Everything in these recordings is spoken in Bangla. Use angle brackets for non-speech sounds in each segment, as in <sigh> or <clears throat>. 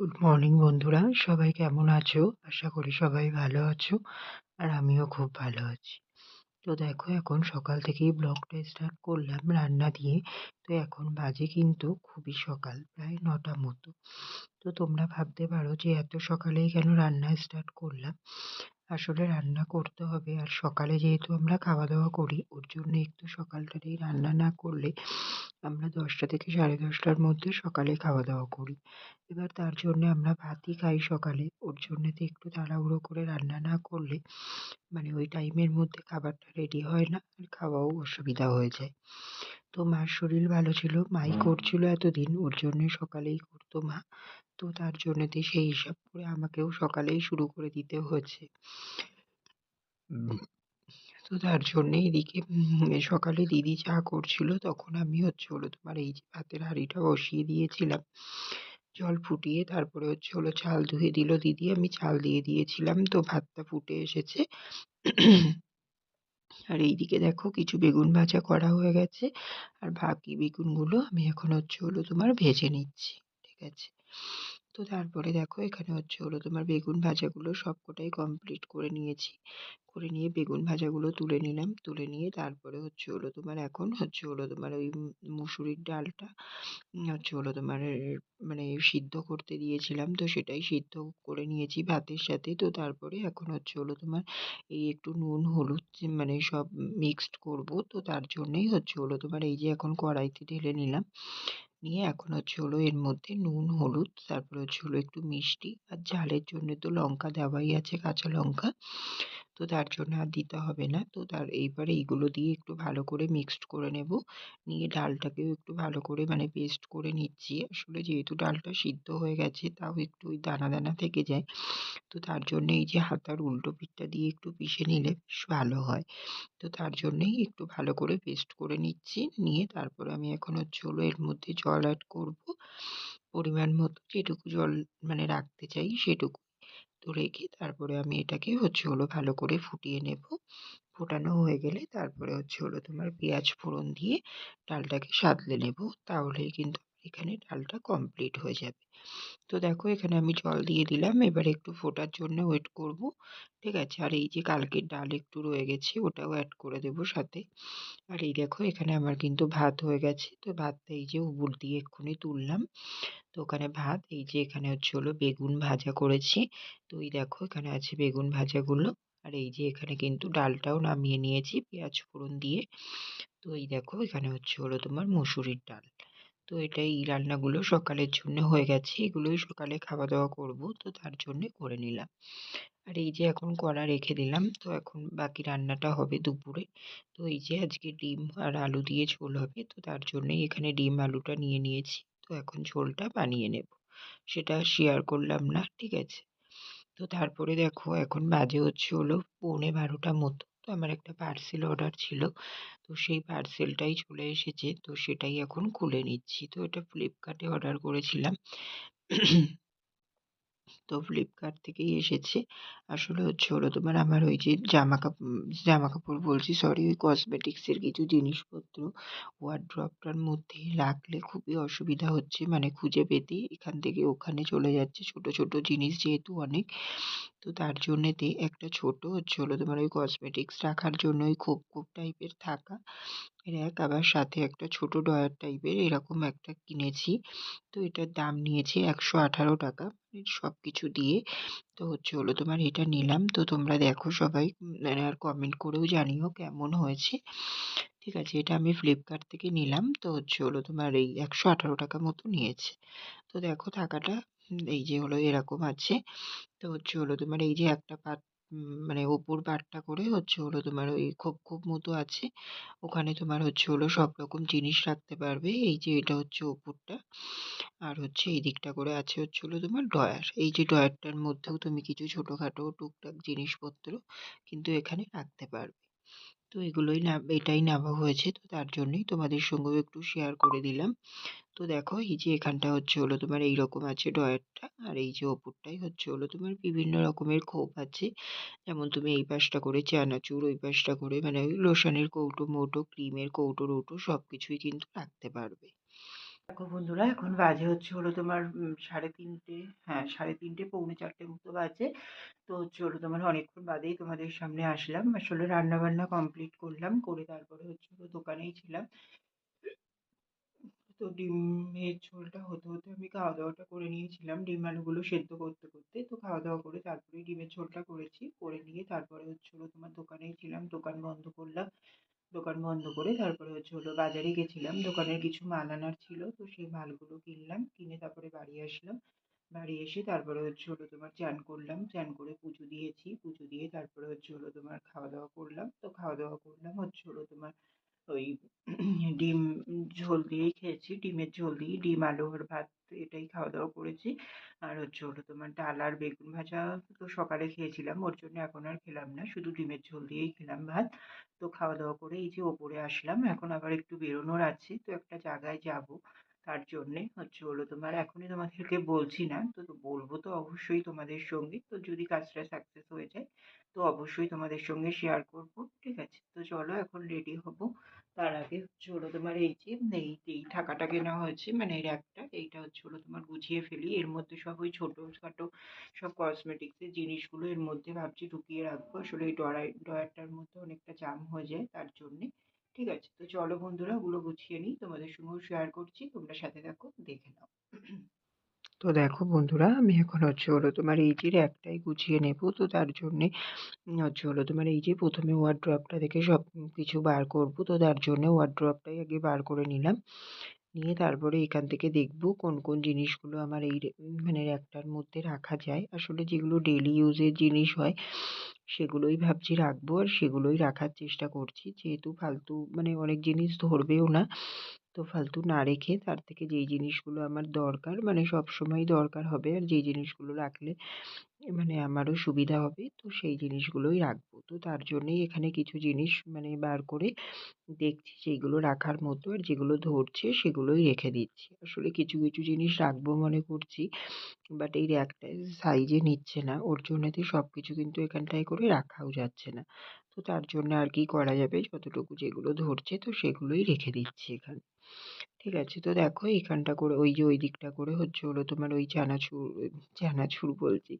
গুড মর্নিং বন্ধুরা। সবাই কেমন আছো? আশা করি সবাই ভালো আছো, আর আমিও খুব ভালো আছি। তো দেখো, এখন সকাল থেকেই ব্লগটা স্টার্ট করলাম রান্না দিয়ে। তো এখন বাজে কিন্তু খুবই সকাল, প্রায় নটা মতো। তো তোমরা ভাবতে পারো যে এত সকালেই কেন রান্না স্টার্ট করলাম। আসলে রান্না করতে হবে। আর সকালে যেহেতু আমরা খাওয়া দাওয়া করি, ওর জন্য একটু সকালটাতেই রান্না না করলে আমরা দশটা থেকে সাড়ে দশটার মধ্যে সকালে খাওয়া দাওয়া করি। এবার তার জন্যে আমরা ভাতই খাই সকালে। ওর জন্যে তো একটু তাড়াহুড়ো করে রান্না না করলে মানে ওই টাইমের মধ্যে খাবারটা রেডি হয় না আর খাওয়াও অসুবিধা হয়ে যায়। তো মার শরীর ভালো ছিল মাই করছিল এতদিন ওর জন্যে সকালেই করতো মা। তো তার জন্যেতে সেই হিসাব করে আমাকেও সকালেই শুরু করে দিতে হয়েছে। তো তার জন্যে এদিকে সকালে দিদি চা করছিল তখন আমি হচ্ছে হলো তোমার এই যে ভাতের হাঁড়িটা বসিয়ে দিয়েছিলাম। জল ফুটিয়ে তারপরে হচ্ছে হলো চাল ধুয়ে দিল দিদি, আমি চাল দিয়ে দিয়েছিলাম। তো ভাতটা ফুটে এসেছে। আর এইদিকে দেখো কিছু বেগুন ভাজা করা হয়ে গেছে। আর বাকি বেগুনগুলো আমি এখন হচ্ছে হলো তোমার ভেজে নিচ্ছি, ঠিক আছে? তো তারপরে দেখো এখানে হচ্ছে হলো তোমার বেগুন ভাজাগুলো সবকটাই কমপ্লিট করে নিয়েছি। করে নিয়ে বেগুন ভাজাগুলো তুলে নিলাম, তুলে নিয়ে তারপরে হচ্ছে হলো তোমার এখন হচ্ছে হলো তোমার ওই মুসুরির ডালটা হচ্ছে হলো তোমার মানে সিদ্ধ করতে দিয়েছিলাম। তো সেটাই সিদ্ধ করে নিয়েছি ভাতের সাথে। তো তারপরে এখন হচ্ছে হলো তোমার এই একটু নুন, হলুদ মানে সব মিক্সড করব। তো তার জন্যেই হচ্ছে হলো তোমার এই যে এখন কড়াইতে ঢেলে নিলাম। নিয়ে এখন হচ্ছে হলো এর মধ্যে নুন, হলুদ, তারপরে হচ্ছে হলো একটু মিষ্টি আর ঝালের জন্য তো লঙ্কা দেওয়াই আছে কাঁচা লঙ্কা। তো তার জন্য আর দিতে হবে না। তো তার এইবারে এইগুলো দিয়ে একটু ভালো করে মিক্সড করে নেব। নিয়ে ডালটাকেও একটু ভালো করে মানে পেস্ট করে নিচ্ছি। আসলে যেহেতু ডালটা সিদ্ধ হয়ে গেছে, তাও একটু ওই দানা দানা থেকে যায়। তো তার জন্য এই যে হাতার উল্টো পিঠটা দিয়ে একটু পিষে নিলে বেশ ভালো হয়। তো তার জন্যেই একটু ভালো করে পেস্ট করে নিচ্ছি। নিয়ে তারপরে আমি এখন হচ্ছে হলো এর মধ্যে জল অ্যাড করব। পরিমাণ মতো যেটুকু জল মানে রাখতে চাই সেটুকু। রেখে তারপরে আমি এটাকে হচ্ছে হলো ভালো করে ফুটিয়ে নেব। ফোটানো হয়ে গেলে তারপরে হচ্ছে হলো তোমার পেঁয়াজ ফোড়ন দিয়ে ডালটাকে সাঁতলে নেব। তাহলেই কিন্তু এখানে ডালটা কমপ্লিট হয়ে যাবে। তো দেখো এখানে আমি জল দিয়ে দিলাম, এবার একটু ফোটার জন্য ওয়েট করব, ঠিক আছে? আর এই যে কালকের ডাল একটু রয়ে গেছে, ওটাও অ্যাড করে দেবো সাথে। আর এই দেখো এখানে আমার কিন্তু ভাত হয়ে গেছে, তো ভাতটা এই যে উবুর দিয়ে এক্ষুনি তুললাম। তো ওখানে ভাত, এই যে এখানে হচ্ছে হলো বেগুন ভাজা করেছি। তো এই দেখো এখানে আছে বেগুন ভাজাগুলো। আর এই যে এখানে কিন্তু ডালটাও নামিয়ে নিয়েছি পেঁয়াজ ফোড়ন দিয়ে। তো এই দেখো এখানে হচ্ছে হলো তোমার মুসুরির ডাল। তো এটা এই রান্নাগুলো সকালের জন্য হয়ে গেছে। এগুলোই সকালে খাওয়া দাওয়া করব, তো তার জন্যে করে নিলাম। আর এই যে এখন কড়া রেখে দিলাম, তো এখন বাকি রান্নাটা হবে দুপুরে। তো এই যে আজকে ডিম আর আলু দিয়ে ঝোল হবে, তো তার জন্যই এখানে ডিম আলুটা নিয়ে নিয়েছি। তো এখন ঝোলটা বানিয়ে নেব। সেটা শেয়ার করলাম না, ঠিক আছে? তো তারপরে দেখো, এখন বাজে হচ্ছে হলো পৌনে বারোটা মতো। তো আমার একটা পার্সেল অর্ডার ছিল। তো সেই পার্সেলটাই চলে এসেছে। তো সেটাই এখন খুলে নিচ্ছি। তো এটা ফ্লিপকার্টে অর্ডার করেছিলাম। তো ফ্লিপকার্ট থেকেই এসেছে। আসলে হচ্ছে হলো তোমার আমার ওই যে জামা কাপড় জামা কাপড় বলছি সরি ওই কসমেটিক্সের কিছু জিনিসপত্র ওয়ারড্রপটার মধ্যে রাখলে খুবই অসুবিধা হচ্ছে। মানে খুঁজে পেতে এখান থেকে ওখানে চলে যাচ্ছে। ছোট ছোট জিনিস যেহেতু অনেক। তো তার জন্যেতে একটা ছোট হচ্ছে হলো তোমার ওই কসমেটিক্স রাখার জন্য ওই খোপ খোপ টাইপের থাকা র্যাক আবার সাথে একটা ছোট ড্রয়ার টাইপের এরকম একটা কিনেছি। তো এটার দাম নিয়েছে একশো আঠারো টাকা। সব কিছু দিয়ে তো হচ্ছে হলো তোমার এটা নিলাম। তো তোমরা দেখো সবাই আর কমেন্ট করেও জানিও কেমন হয়েছে। ঠিক আছে, এটা আমি ফ্লিপকার্ট থেকে নিলাম। তো হচ্ছে হলো তোমার এই একশো আঠারো টাকা মতো নিয়েছে। তো দেখো থাকাটা এই যে হলো এরকম আছে। তো হচ্ছে হলো তোমার এই যে একটা পাত মানে ওপর পাটটা করে হচ্ছে হলো তোমার ওই খোপ খোপ মতো আছে। ওখানে তোমার হচ্ছে হলো সব রকম জিনিস রাখতে পারবে। এই যে এটা হচ্ছে ওপরটা। আর হচ্ছে এই দিকটা করে আছে হচ্ছে হলো তোমার ড্রয়ার। এই যে ড্রয়ারটার মধ্যেও তুমি কিছু ছোটোখাটো টুকটাক জিনিসপত্র কিন্তু এখানে রাখতে পারবে। তো এগুলোই না, এটাই নেওয়া হয়েছে। তো তার জন্যই তোমাদের সঙ্গেও একটু শেয়ার করে দিলাম। তো দেখো, এই যে এখানটা হচ্ছে হলো তোমার এই রকম আছে ড্রয়ারটা, আর এই যে ওপরটাই হচ্ছে হলো তোমার বিভিন্ন রকমের খোপ আছে। যেমন তুমি এই পাশটা করে চানাচুর, ওই পাশটা করে মানে ওই লোশনের কৌটো, মৌটো ক্রিমের কৌটো, রৌটো সব কিছুই কিন্তু রাখতে পারবে। দেখো বন্ধুরা, এখন বাজে হচ্ছে হলো তোমার সাড়ে তিনটে হ্যাঁ সাড়ে তিনটে, পৌনে চারটে মতো বাজে। তো হচ্ছে হলো তোমার অনেকক্ষণ বাদেই তোমাদের সামনে আসলাম। আসলে রান্না বান্না কমপ্লিট করলাম, করে তারপরে হচ্ছে হলো দোকানেই ছিলাম। তো ডিমের ঝোলটা হতে হতে আমি খাওয়া দাওয়াটা করে নিয়েছিলাম। ডিম আলুগুলো সেদ্ধ করতে করতে, তো খাওয়া দাওয়া করে তারপরে ডিমের ঝোলটা করেছি। করে নিয়ে তারপরে হচ্ছে হলো তোমার দোকানেই ছিলাম, দোকান বন্ধ করলাম। দোকান বন্ধ করে তারপরে হচ্ছে হলো বাজারে গেছিলাম। দোকানের কিছু মাল আনার ছিল, তো সেই মালগুলো কিনলাম, কিনে তারপরে বাড়ি আসলাম। বাড়ি এসে তারপরে হচ্ছে হলো তোমার চান করলাম, চান করে পুজো দিয়েছি। পুজো দিয়ে তারপরে হচ্ছে হলো তোমার খাওয়া দাওয়া করলাম। তো খাওয়া দাওয়া করলাম, হচ্ছে হলো তোমার ওই <clears throat> ডিম ঝোল দিয়েই খেয়েছি। ডিমের ঝোল দিয়ে ডিম আলু আর ভাত, এটাই খাওয়া দাওয়া করেছি। আর হচ্ছে হলো তোমার ডাল আর বেগুন ভাজা তো সকালে খেয়েছিলাম, ওর জন্য এখন আর খেলাম না। শুধু ডিমের ঝোল দিয়েই খেলাম ভাত। তো খাওয়া দাওয়া করে এই যে ওপরে আসলাম, এখন আবার একটু বেরোনোর আছে। তো একটা জায়গায় যাব। তার জন্যে হচ্ছে হলো তোমার এখনই তোমাদেরকে বলছি না। তো বলব তো অবশ্যই তোমাদের সঙ্গে। তো যদি কাজটা সাকসেস হয়ে যায়, তো অবশ্যই তোমাদের সঙ্গে শেয়ার করব, ঠিক আছে? তো চলো এখন রেডি হব। তার আগে হচ্ছে হলো তোমার এই যে, এই এই ঠাকাটা কেনা হয়েছে মানে এই র্যাকটা এইটা হচ্ছে হলো তোমার গুছিয়ে ফেলি। এর মধ্যে সব ওই ছোটো খাটো সব কসমেটিক্সের জিনিসগুলো এর মধ্যে ভাবছি ঢুকিয়ে রাখব। আসলে এই ড্রয়ার, ড্রয়ারটার মধ্যে অনেকটা জাম হয়ে যায় তার জন্যে। চলো বন্ধুরা, ওগুলো গুছিয়ে নিই। তোমাদের সঙ্গেও শেয়ার করছি, তোমরা সাথে থাকো, দেখে নাও। তো দেখো বন্ধুরা, আমি এখন হচ্ছে হলো তোমার এই যে একটাই গুছিয়ে নেব। তো তার জন্যে হচ্ছে হলো তোমার এই যে প্রথমে ওয়ার্ড্রপটা দেখে সব কিছু বার করব। তো তার জন্য ওয়ার্ড্রপটাই আগে বার করে নিলাম। নিয়ে তারপরে এখান থেকে দেখব কোন কোন জিনিসগুলো আমার এই মানে র্যাকটার মধ্যে রাখা যায়। আসলে যেগুলো ডেলি ইউজের জিনিস হয়, সেগুলোই ভাবছি রাখব আর সেগুলোই রাখার চেষ্টা করছি। যেহেতু ফালতু মানে অনেক জিনিস ধরবেও না, তো ফালতু না রেখে তার থেকে যেই জিনিসগুলো আমার দরকার মানে সবসময় দরকার হবে আর যেই জিনিসগুলো রাখলে মানে আমারও সুবিধা হবে। তো সেই জিনিসগুলোই রাখব। তো তার জন্যেই এখানে কিছু জিনিস মানে বার করে দেখছি যেগুলো রাখার মতো আর যেগুলো ধরছে সেগুলোই রেখে দিচ্ছি। আসলে কিছু কিছু জিনিস রাখব মনে করছি বাট এই র্যাকটা সাইজে নিচ্ছে না। ওর জন্যতে সব কিছু কিন্তু এখানটায় করে রাখাও যাচ্ছে না। তো তার জন্য আর কি করা যাবে? যতটুকু যেগুলো ধরছে তো সেগুলোই রেখে দিচ্ছি এখানে। ঠিক আছে, তো দেখো এইখানটা করে, ওই যে ওই দিকটা করে হচ্ছে হলো তোমার ওই চানাচুর চানাচুর বলছি,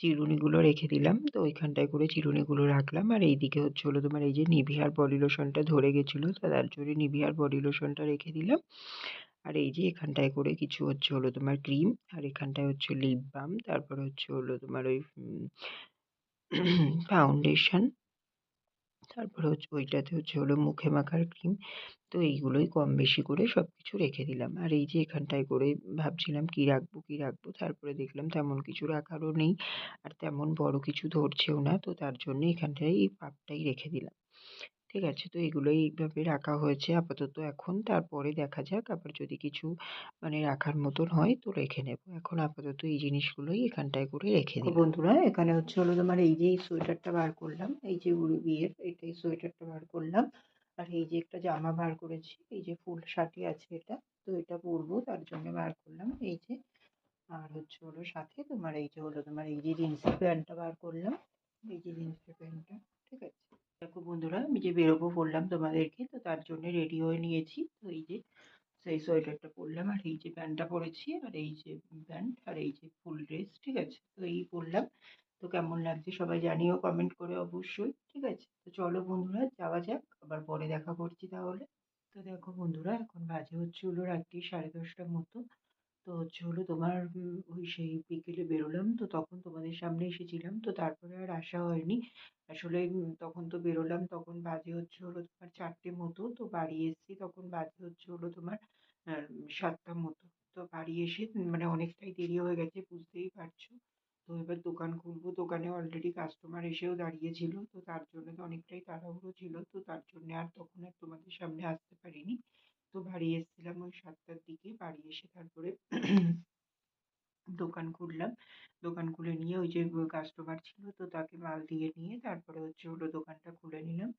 চিরুনিগুলো রেখে দিলাম। তো ওইখানটায় করে চিরুনিগুলো রাখলাম। আর এইদিকে হচ্ছে হলো তোমার এই যে নিভিয়ার বডি লোশনটা ধরে গেছিল, তো তার জন্য নিভিয়ার বডি লোশনটা রেখে দিলাম। আর এই যে এখানটায় করে কিছু হচ্ছে হলো তোমার ক্রিম, আর এখানটায় হচ্ছে লিপ বাম তারপরে হচ্ছে হলো তোমার ওই ফাউন্ডেশন <clears throat> তারপরে হচ্ছে ওইটাতে হচ্ছে হলো মুখে মাখার ক্রিম তো এইগুলোই কম বেশি করে সব কিছু রেখে দিলাম। আর এই যে এখানটায় করে ভাবছিলাম কি রাখব কি রাখব, তারপরে দেখলাম তেমন কিছু রাখারও নেই, আর তেমন বড় কিছু ধরছেও না, তো তার জন্য এখানটায় এই পাপটাই রেখে দিলাম। ঠিক আছে? তো এগুলোই এইভাবে রাখা হয়েছে। আপাতত এখন তারপরে দেখা যাক। আবার যদি কিছু মানে রাখার মতন হয় তো রেখে নেব। এখন আপাতত এই জিনিসগুলোই এখানটায় করে রেখে দিই বন্ধুরা এখানে হচ্ছে হলো তোমার এই যে সোয়েটারটা বার করলাম এই যে উড়ি বিয়ের এইটাই সোয়েটারটা বার করলাম। আর এই যে একটা জামা বার করেছি এই যে ফুল শার্টই আছে এটা তো এটা পরবো তার জন্য বার করলাম। এই যে আর হচ্ছে হলো সাথে তোমার এই যে হলো তোমার এই যে জিন্সের প্যান্টটা বার করলাম। এই যে জিন্সের প্যান্টটা ঠিক আছে? দেখো বন্ধুরা, আমি যে বেরোবো বললাম তোমাদেরকে, তো তার জন্য রেডি হয়ে নিয়েছি। তো এই যে সেই সোয়েটারটা পরলাম, আর এই যে প্যান্টটা পরেছি, আর এই যে প্যান্ট, আর এই যে ফুল ড্রেস, ঠিক আছে? তো এই পরলাম। তো কেমন লাগছে সবাই জানিও কমেন্ট করে অবশ্যই, ঠিক আছে? তো চলো বন্ধুরা, যাওয়া যাক, আবার পরে দেখা করছি তাহলে। তো দেখো বন্ধুরা, এখন বাজে হচ্ছে হলো রাত্রি সাড়ে দশটার মতো। তো হচ্ছে হলো তোমার ওই সেই বিকেলে বেরোলাম। তো তখন তোমাদের সামনে এসেছিলাম। তো তারপরে আর আসা হয়নি। আসলে তখন তো বেরোলাম। তখন বাজে হচ্ছে হলো তোমার চারটে মতো। তো বাড়ি এসেছি। তখন বাজে হচ্ছে হলো তোমার সাতটা মতো। তো বাড়ি এসে মানে অনেকটাই দেরি হয়ে গেছে, বুঝতেই পারছ। তো এবার দোকান খুলবো। দোকানে অলরেডি কাস্টমার এসেও দাঁড়িয়েছিল। তো তার জন্য তো অনেকটাই তাড়াহুড়ো ছিল। তো তার জন্য আর তখন আর তোমাদের সামনে আসতে পারিনি। তো বাড়ি এসেছিলাম ওই সাতটার দিকে। বাড়ি এসে তারপরে দোকান খুললাম। দোকান খুলে নিয়ে ওই যে কাস্টমার ছিল তো তাকে মাল দিয়ে নিয়ে তারপরে হচ্ছে হলো দোকানটা খুলে নিলাম।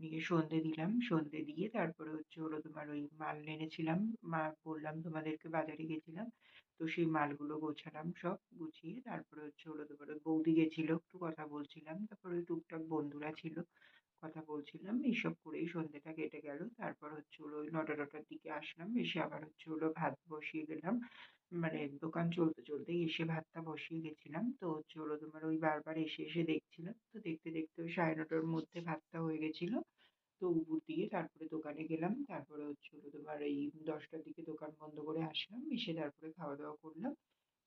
নিয়ে সন্ধে দিলাম। সন্ধে দিয়ে তারপরে হচ্ছে হলো তোমার ওই মাল এনেছিলাম। মা বললাম, তোমাদেরকে বাজারে গেছিলাম। তো সেই মালগুলো গোছালাম সব, গুছিয়ে তারপরে হচ্ছে হলো তোমার বৌদি গেছিল, একটু কথা বলছিলাম। তারপরে ওই টুকটাক বন্ধুরা ছিল। কথা বলছিলাম, এইসব করেই সন্ধ্যেটা কেটে গেল। তারপর হচ্ছে হলো ওই নটা টটার দিকে আসলাম, এসে আবার হচ্ছে হলো ভাত বসিয়ে দিলাম। মানে দোকান চলতে চলতেই এসে ভাতটা বসিয়ে গেছিলাম। তো হচ্ছে হলো তোমার ওই বারবার এসে এসে দেখছিলাম। তো দেখতে দেখতে ওই সাড়ে নটার মধ্যে ভাতটা হয়ে গেছিল। তো উপর দিয়ে তারপরে দোকানে গেলাম। তারপরে হচ্ছে হলো তোমার এই দশটার দিকে দোকান বন্ধ করে আসলাম। এসে তারপরে খাওয়া দাওয়া করলাম।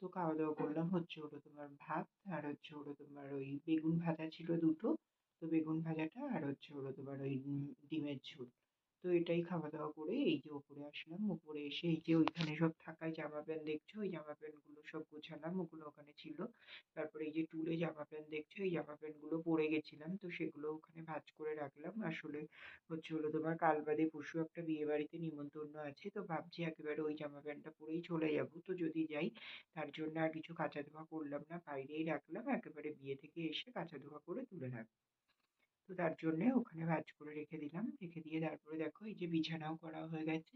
তো খাওয়া দাওয়া করলাম হচ্ছে হলো তোমার ভাত আর হচ্ছে হলো তোমার ওই বেগুন ভাজা ছিল দুটো। তো বেগুন ভাজাটা আর হচ্ছে হলো তোমার ওই ডিমের ঝোল। তো এটাই খাওয়া দাওয়া করে এই যে ওপরে আসলাম, ওপরে এসে এই যে ওইখানে সব থাকায় জামা প্যান্ট দেখছ? ওই জামা প্যান্টগুলো সব গোছালাম, ওগুলো ওখানে ছিল। তারপরে এই যে টুলে জামা প্যান্ট দেখছ? এই জামা প্যান্টগুলো পরে গেছিলাম, তো সেগুলো ওখানে ভাঁজ করে রাখলাম। আসলে হচ্ছে হলো তোমার কাল বাদে পরশু একটা বিয়ে বাড়িতে নিমন্ত্রণ আছে, তো ভাবছি একেবারে ওই জামা প্যান্টটা পরেই চলে যাব। তো যদি যাই, তার জন্য আর কিছু কাঁচা ধোয়া করলাম না, বাইরেই রাখলাম। একেবারে বিয়ে থেকে এসে কাঁচা ধোয়া করে তুলে রাখব। তো তার জন্যে ওখানে ভাঁজ করে রেখে দিলাম। রেখে দিয়ে তারপরে দেখো এই যে বিছানাও করা হয়ে গেছে,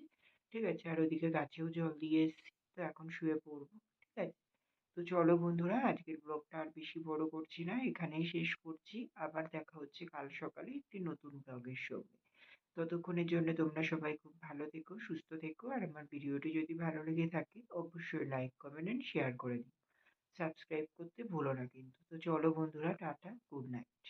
ঠিক আছে? আর ওদিকে গাছেও জল দিয়ে এসেছি, তো এখন শুয়ে পড়ব, ঠিক আছে? তো চলো বন্ধুরা, আজকের ব্লগটা আর বেশি বড় করছি না, এখানেই শেষ করছি। আবার দেখা হচ্ছে কাল সকালে একটি নতুন ব্লগের সঙ্গে। ততক্ষণের জন্য তোমরা সবাই খুব ভালো থেকো, সুস্থ থেকো, আর আমার ভিডিওটি যদি ভালো লেগে থাকে, অবশ্যই লাইক কমেন্ট অ্যান্ড শেয়ার করে দিও। সাবস্ক্রাইব করতে ভুলো না কিন্তু। তো চলো বন্ধুরা, টাটা গুড নাইট